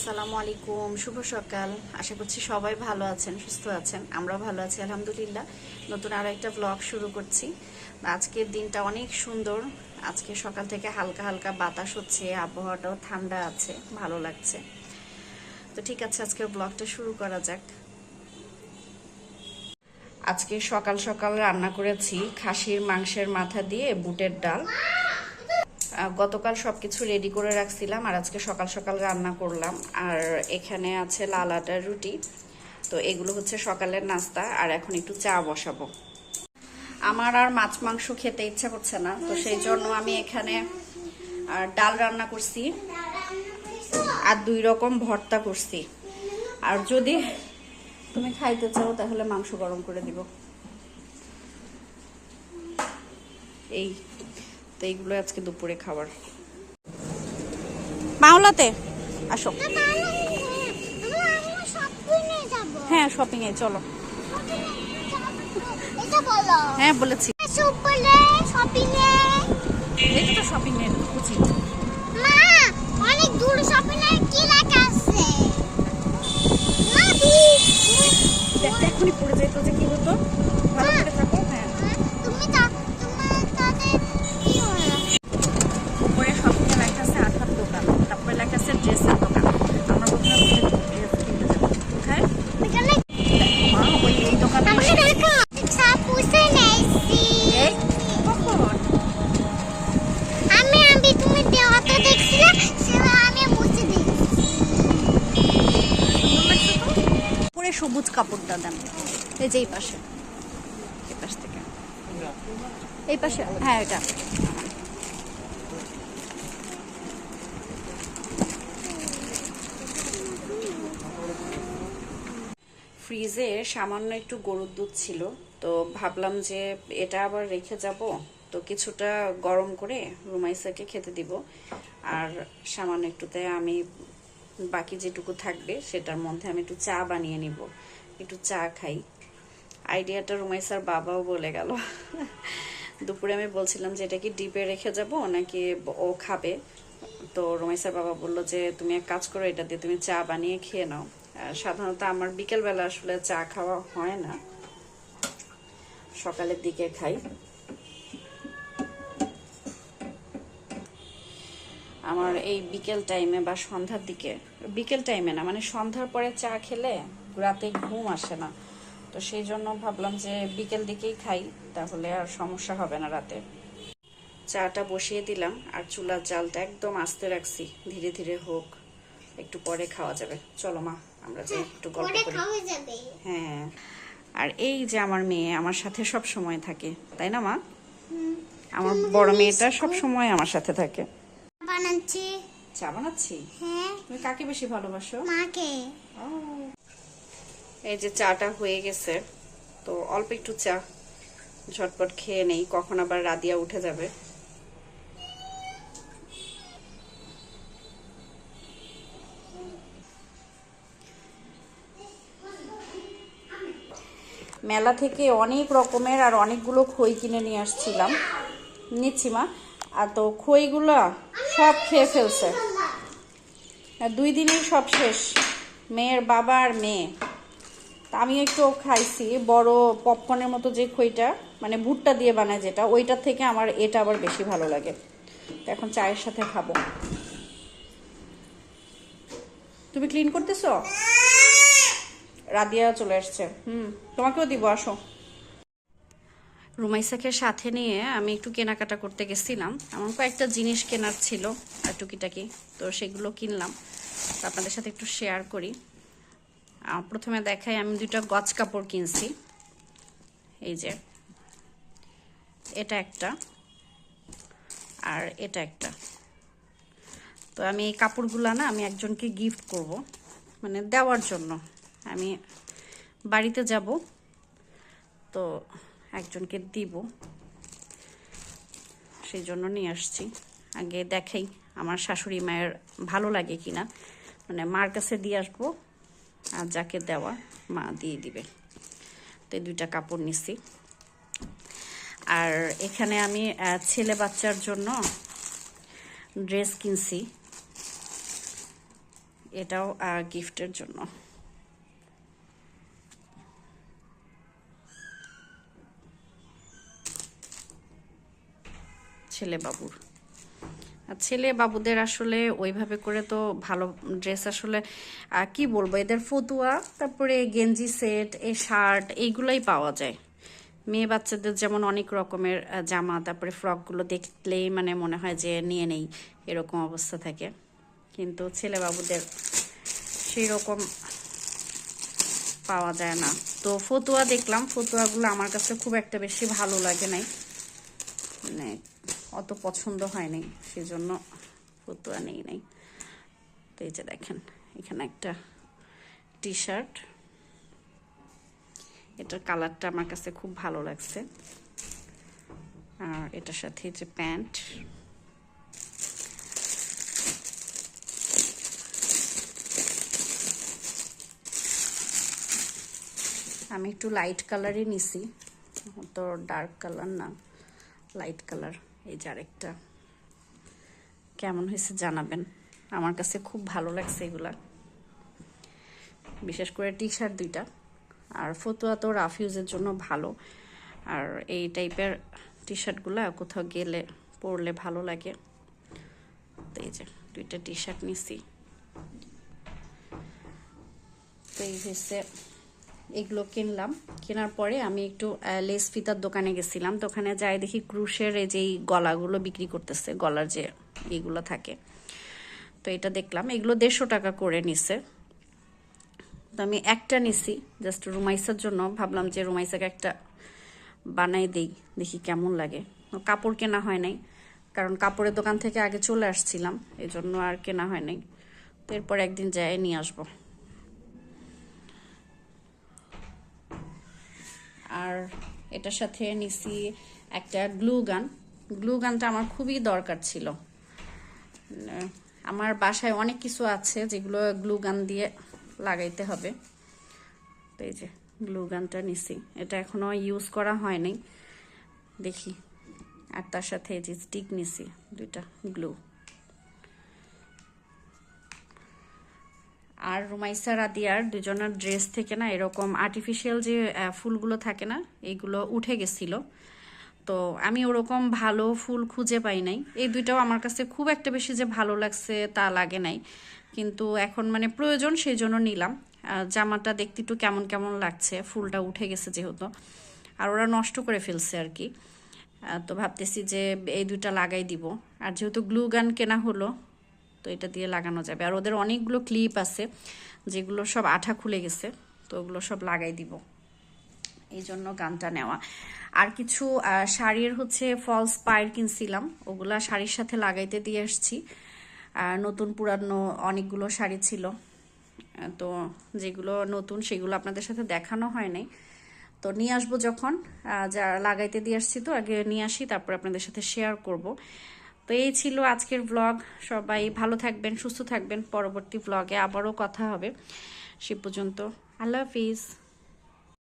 আসসালামু আলাইকুম, শুভ সকাল। আশা করছি সবাই ভালো আছেন, সুস্থ আছেন। আমরা ভালো আছি, আলহামদুলিল্লাহ। নতুন আরও একটা ব্লগ শুরু করছি। আজকের দিনটা অনেক সুন্দর। আজকে সকাল থেকে হালকা হালকা বাতাস হচ্ছে, আবহাওয়াটাও ঠান্ডা আছে, ভালো লাগছে। তো ঠিক আছে, আজকের ব্লগটা শুরু করা যাক। আজকে সকাল সকাল রান্না করেছি খাসির মাংসের মাথা দিয়ে বুটের ডাল। গতকাল সবকিছু রেডি করে রাখছিলাম আর আজকে সকাল সকাল রান্না করলাম। আর এখানে আছে লাল আটার রুটি। তো এগুলো হচ্ছে সকালের নাস্তা। আর এখন একটু চা বসাবো। আমার আর মাছ মাংস খেতে ইচ্ছা করছে না। তো সেই জন্য আমি এখানে আহ, ডাল রান্না করছি। আর দুই রকম ভর্তা করছি। আর যদি তুমি খাইতে চাও তাহলে মাংস গরম করে দিব। এই। তো এইগুলো আজকে দুপুরে খাবার। মাওলাতে আসো। হ্যাঁ শপিং এ চলো হ্যাঁ বলেছি। এটা তো শপিং এর উচিত দেখতে এখনই পড়ে যেত যে কি হতো। দেন এই যে এই পাশে। এই পাশ থেকে। এই পাশে হ্যাঁ এটা। ফ্রিজে সামান্য একটু গরুর দুধ ছিল, তো ভাবলাম যে এটা আবার রেখে যাব, তো কিছুটা গরম করে রুমাইসাকে খেতে দিব। আর সামান্য একটুতে আমি বাকি যেটুকু থাকবে, সেটার মধ্যে আমি একটু চা বানিয়ে নিব। একটু চা খাই। আইডিয়াটা রুমাইসার বাবাও বলে গেল। দুপুরে আমি বলছিলাম যে, এটা কি ডিপে রেখে যাব নাকি ও খাবে? তো রুমাইসার বাবা বলল যে, তুমি এক কাজ করো, এটা দিয়ে তুমি চা বানিয়ে খেয়ে নাও। সাধারণত আমার বিকেলবেলা আসলে চা খাওয়া হয় না। সকালের দিকে খাই। আমার এই বিকেল টাইমে বা সন্ধ্যার দিকে, বিকেল টাইমে না মানে সন্ধ্যার পরে চা খেলে রাতে ঘুম আসে না। তো সেই জন্য ভাবলাম যে বিকেল দিকেই খাই তাহলে আর সমস্যা হবে না রাতে। চাটা বসিয়ে দিলাম আর চুলার জালটা একদম আস্তে রাখছি ধীরে ধীরে হোক একটু পরে খাওয়া যাবে। চলো মা আমরা যে একটু গল্প করি। হ্যাঁ। আর এই যে আমার মেয়ে আমার সাথে সব সময় থাকে তাই না মা? আমার বড় মেয়েটা সব সময় আমার সাথে থাকে। বানাচ্ছি। চা বানাচ্ছি? হ্যাঁ। তুমি কাকে বেশি ভালোবাসো? মাকে। এই যে চাটা হয়ে গেছে, তো অল্প একটু চা। ঝটপট খেয়ে নেই, কখন আবার রাদিয়া উঠে যাবে। মেলা থেকে অনেক রকমের আর অনেকগুলো খই কিনে নিয়ে আসছিলাম। নিচ্ছি মা। আর তো খইগুলো সব খেয়ে ফেলছে। দুই দিনেই সব শেষ। মেয়ের বাবা আর মেয়ে। আমি একটু খাইছি, বড় পপকর্নের মতো যে খইটা মানে ভুট্টা দিয়ে বানায় যেটা, ওইটার থেকে আমার এটা আবার বেশি ভালো লাগে। এখন চায়ের সাথে খাব। তুমি ক্লিন করতেছ? রাদিয়া চলে আসছে। হুম, তোমাকেও দিব, আসো। রুমাইসাকে সাথে নিয়ে আমি একটু কেনাকাটা করতে গেছিলাম। আমার কয়েকটা জিনিস কেনার ছিল, আর টুকিটাকি, তো সেগুলো কিনলাম। আপনাদের সাথে একটু শেয়ার করি। প্রথমে দেখাই, আমি দুইটা গজ কাপড় কিনছি। এই যে, এটা একটা আর এটা একটা। তো আমি এই কাপড়গুলো না, আমি একজনকে গিফট করব মানে দেওয়ার জন্য। আমি বাড়িতে যাব, তো একজনকে দিব। সেই জন্য নিয়ে আসছি। আগে দেখাই, আমার শাশুড়ি মায়ের ভালো লাগে কিনা। মানে মার কাছে দিয়ে আসব। আর যাকে দেওয়া মা দিয়ে দিবে। তো এই দুইটা কাপড় নিছি। আর এখানে আমি ছেলে বাচ্চার জন্য ড্রেস কিনছি। এটাও গিফটের জন্য। ছেলে বাবুর ছেলে বাবুদের আসলে ওইভাবে করে তো ভালো ড্রেস আসলে কি বলব, এদের ফতুয়া, তারপরে গেঞ্জি সেট এই শার্ট এইগুলাই পাওয়া যায়। মেয়ে বাচ্চাদের যেমন অনেক রকমের জামা, তারপরে ফ্রকগুলো দেখলেই মানে মনে হয় যে নিয়ে নেই, এরকম অবস্থা থাকে। কিন্তু ছেলে বাবুদের সেই রকম পাওয়া যায় না। তো ফতুয়া দেখলাম, ফতুয়াগুলো আমার কাছে খুব একটা বেশি ভালো লাগে নাই। মানে অত পছন্দ হয় নাই সেজন্য ফতুয়া নেই নাই। তো এই যে দেখেন, এখানে একটা টি শার্ট এটার কালারটা আমার কাছে খুব ভালো লাগছে। আর এটার সাথে যে প্যান্ট। আমি একটু লাইট কালারই নিছি তো ডার্ক কালার না লাইট কালার এই যে আরেকটা। কেমন হয়েছে জানাবেন। আমার কাছে খুব ভালো লাগছে এগুলা। বিশেষ করে টি শার্ট দুইটা। আর ফতুয়া তো রাফ ইউজের জন্য ভালো। আর এই টাইপের টি শার্টগুলো কোথাও গেলে, পরলে ভালো লাগে। তো এই যে দুইটা টি শার্ট নিছি। তো এই হচ্ছে এগুলো কিনলাম। কেনার পরে আমি একটু লেস ফিতার দোকানে গেছিলাম। তো ওখানে যাই দেখি ক্রুশের এই যে গলাগুলো বিক্রি করতেছে, গলার যে এগুলো থাকে। তো এটা দেখলাম। এগুলো দেড়শো টাকা করে নিছে। তো আমি একটা নিছি জাস্ট রুমাইসার জন্য। ভাবলাম যে রুমাইসাকে একটা বানাই দেই, দেখি কেমন লাগে। কাপড় কেনা হয় নাই, কারণ কাপড়ের দোকান থেকে আগে চলে আসছিলাম এই জন্য আর কেনা হয় নাই। তো এরপর একদিন যাই নিয়ে আসব। আর এটার সাথে নিছি একটা গ্লু গান। গ্লু গানটা আমার খুবই দরকার ছিল। আমার বাসায় অনেক কিছু আছে যেগুলো গ্লু গান দিয়ে লাগাইতে হবে। তো এই যে গ্লু গানটা নিছি। এটা এখনও ইউজ করা হয়নি। দেখি। আর তার সাথে এই যে স্টিক নিছি, দুইটা গ্লু। আর রুমাইসা রাদিয়ার দুজনের ড্রেস থেকে না এরকম আর্টিফিশিয়াল যে ফুলগুলো থাকে না এইগুলো উঠে গেছিল। তো আমি ওরকম ভালো ফুল খুঁজে পাই নাই। এই দুইটাও আমার কাছে খুব একটা বেশি যে ভালো লাগছে তা লাগে নাই। কিন্তু এখন মানে প্রয়োজন সেই জন্য নিলাম। জামাটা দেখতে একটু কেমন কেমন লাগছে, ফুলটা উঠে গেছে যেহেতু। আর ওরা নষ্ট করে ফেলছে আর কি। তো ভাবতেছি যে এই দুইটা লাগাই দিব। আর যেহেতু গ্লু গান কেনা হলো তো এটা দিয়ে লাগানো যাবে। আর ওদের অনেকগুলো ক্লিপ আছে, যেগুলো সব আঠা খুলে গেছে, তো ওগুলো সব লাগাই দিব। এই জন্য গানটা নেওয়া। আর কিছু শাড়ির হচ্ছে ফলস পায়ের কিনছিলাম, ওগুলা শাড়ির সাথে লাগাইতে দিয়ে আসছি। আর নতুন পুরানো অনেকগুলো শাড়ি ছিল তো যেগুলো নতুন সেগুলো আপনাদের সাথে দেখানো হয় নাই। তো নিয়ে আসব যখন যা লাগাইতে দিয়ে আসছি তো, আগে নিয়ে আসি, তারপর আপনাদের সাথে শেয়ার করব। তো এই ছিল আজকের ব্লগ সবাই ভালো থাকবেন, সুস্থ থাকবেন। পরবর্তী ব্লগে আবারও কথা হবে। সে পর্যন্ত আল্লাহ হাফিজ।